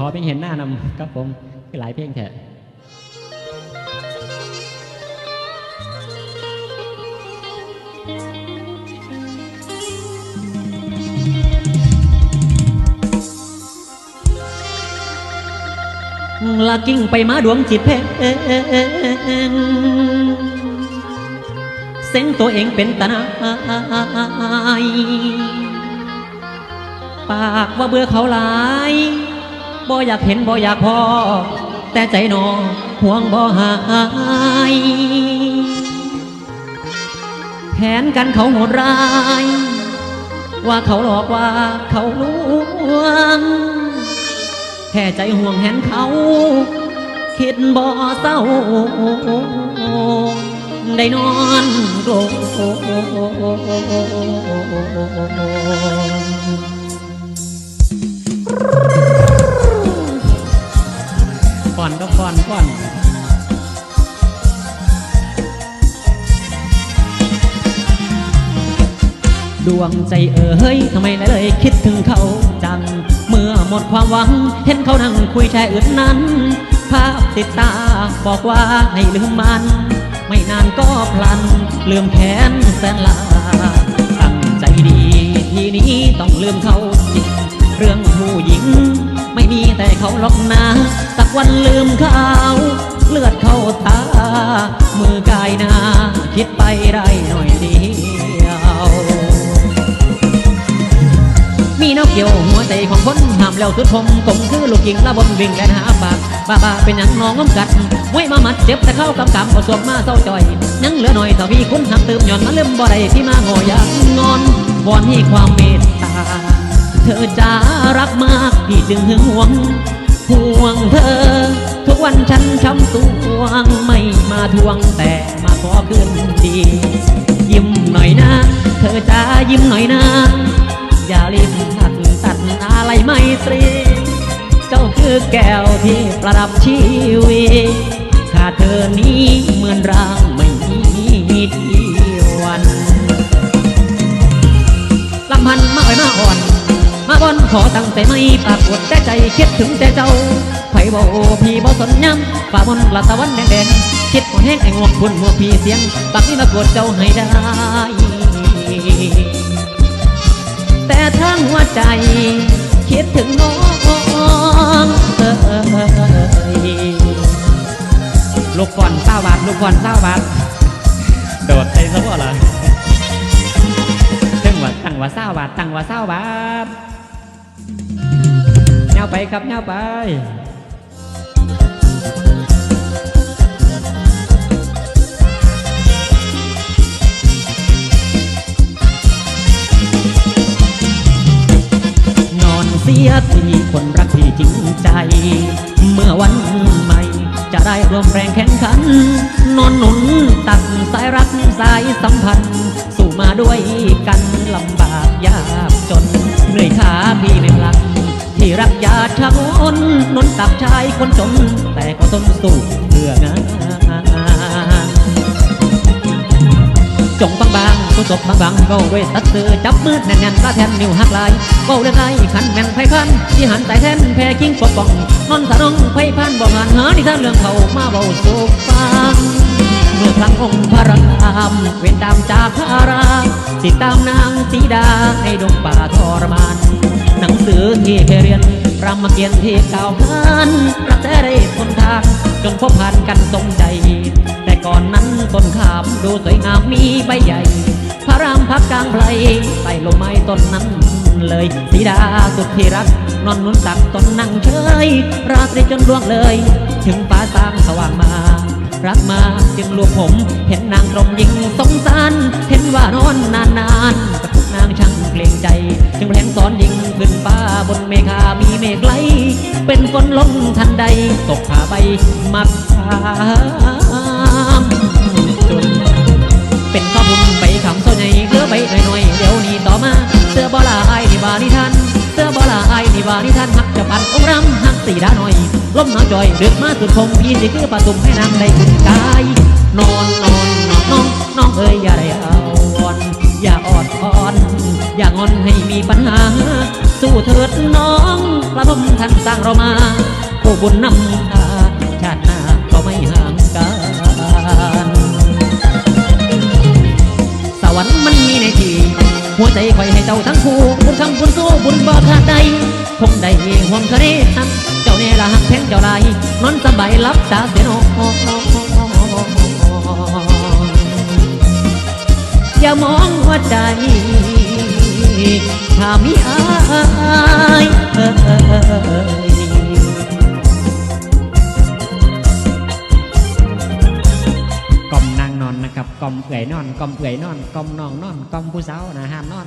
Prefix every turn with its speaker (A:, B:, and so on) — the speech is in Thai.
A: ขอเพลงเห็นหน้านำครับผมหลายเพลงแท้ลากิ้งไปมาดวงจิตเพงเส้งตัวเองเป็นตานายปากว่าเบื่อเขาหลาย บ่อยากเห็นบ่อยากพอ แต่ใจหนอห่วงบ่หายแผนกันเขาโหดร้าย ว่าเขาหลอกว่าเขาลวงแค่ใจห่วงแหนเขา คิดบ่เศร้า ได้นอนโกล ก่อนก็ก่อนก่อนดวงใจเอ๋ยทำไมเลยคิดถึงเขาจัง เมื่อหมดความหวัง เห็นเขานั่งคุยแช่อื่นนั้น ภาพติดตาบอกว่าให้ลืมมัน ไม่นานก็พลัน ลืมแค้นแสนลา ตั้งใจดี ทีนี้ต้องลืมเขาจริงเรื่อง ม่มีแต่เขาหรอกนะสักวันลืมเขาเลือดเข้าตา มือกายหนา คิดไปได้หน่อยเดียว มีนกเกี่ยวหัวใจของคนห้ามแล้วสุดทมกลมคือลูกหญิงละบนวิ่งแลนหาปากบ้าบ้าเป็นหยังน้องงมกัดมวยมามัดเจ็บแต่เข้ากำกำก็สวมมาเศร้าจ่อยยังเหลือหน่อยถ้าพี่คุณหักเติมหย่อนมาลืมบ่ได้ที่มาโง่อยากงอนวอนให้ความเมต ธอจะรักมากพี่จึงหึงหวง ห่วงเธอ ทุกวันฉันช้ำสวงไม่มาทวงแต่มาขอคืนดี ยิ้มหน่อยนะ เธอจะยิ้มหน่อยนะ อย่ารีบตัดตัดอะไรไม่ตรี เจ้าคือแก้วที่ประดับชีวิตขาดเธอนี้เหมือนร่าง อนขอตั้งใจไม่ปรากฏแต่ใจคิดถึงแต่เจ้าไผบ่พี่บ่สนย้ำฝ่ามนละตะวันแดงๆคิดหมดแห้งไอ้งวงคุณหัวพี่เสียงปักนี้มากดเจ้าให้ได้ แต่ทั้งหัวใจ คิดถึงน้องเอยลูกก่อนเศร้าบาทลูกก่อนเศร้าบาทโดดใส่ซะบ่ล่ะตั้งว่าตั้งว่าเศร้าบาทตั้งว่าเศร้าบาท เงาไปครับเงาไปนอนเสียทีคนรักที่จริงใจ เมื่อวันใหม่ จะได้รวมแรงแข่งขัน นอนหนุนตัดสายรักสายสัมพันธ์ สู่มาด้วยกันลำบากยากจน เหนื่อยขาพี่ไม่พลัก ที่รักยาชะงนนนตับชายคนจน แต่ก็ทนสู้เพื่องานจงบางบางๆผู้ศพบางบางๆเวตัดเสือจับมือแน่นๆละแทนนิ้วหักลายเว้าเรื่องไรขันแม่งไฟพันที่หันสายแทนแพ้กิ้งปกป้องนอนสะนองไฟพันบอกงานหาที่ท่านเรื่องเขามาเบาสู่ฟังเมื่อครั้งองค์พระรามเว้นตามจากพระราติดตามนางสีดาให้ดงป่าทรมานหนัง สือที่เคยเรียนรามเกียรติที่เก่าพันรักแท้ได้ทนทางจนพบผ่านกันสมใจ แต่ก่อนนั้นต้นขามดูสวยงามมีใบใหญ่ พระรามพักกลางไพรใต้ลมไม้ต้นนั้นเลยสีดาสุดที่รัก นอนนุ่นตักต้นนั่งเฉย ราตรีจนล่วงเลย ถึงฟ้าสางสว่างมา รักมาจึงรวมผม เห็นนางตรงยิงสงสาร เห็นว่านอนนานๆก นางช่างเกรงใจจึงแผลงสอนยิงขึ้นฟ้าบนเมฆามีเมฆไหลเป็นฝนลงทันใด ตกผาใบมักพามจนเป็นข้อบุญไปคำโซใหญ่เลือใบหน่อยๆเดี๋ยวนี้ต่อมาเสื้อบอลาไอ้นี่บานิทันเสื้อบอลาไอ้นี่บานิทันหักจะปันองรำหักสีดาหน่อยล้มหนาวจอยเดึกมาสุดคงพี่สิคือประตุมให้นางได้ขึ้นกายนอนนอนนอนน้องน้องเอ้ยอย่าได้เอา อย่าออดอ่อน อย่างอนให้มีปัญหา สู้เถิดน้องกระผมท่านสร้างเรามาผู้บุญนำพาชาติหน้าก็ไม่ห่างกัน สวรรค์มันมีในที่ หัวใจคอยให้เจ้าทั้งคู่บุญคำบุญสู้บุญบ่ขาดใดคงได้ห่วงทะเลหักเจ้าเนี่ยละหักแทงเจ้าลายนอนสบายรับตาเสียนอน ใจ ถ้ามีอายกอมนางนอนนะครับกอมเอื่อยนอนกอมเอื่อยนอนกอมนองนอนกอมผู้สาวนะห้ามนอน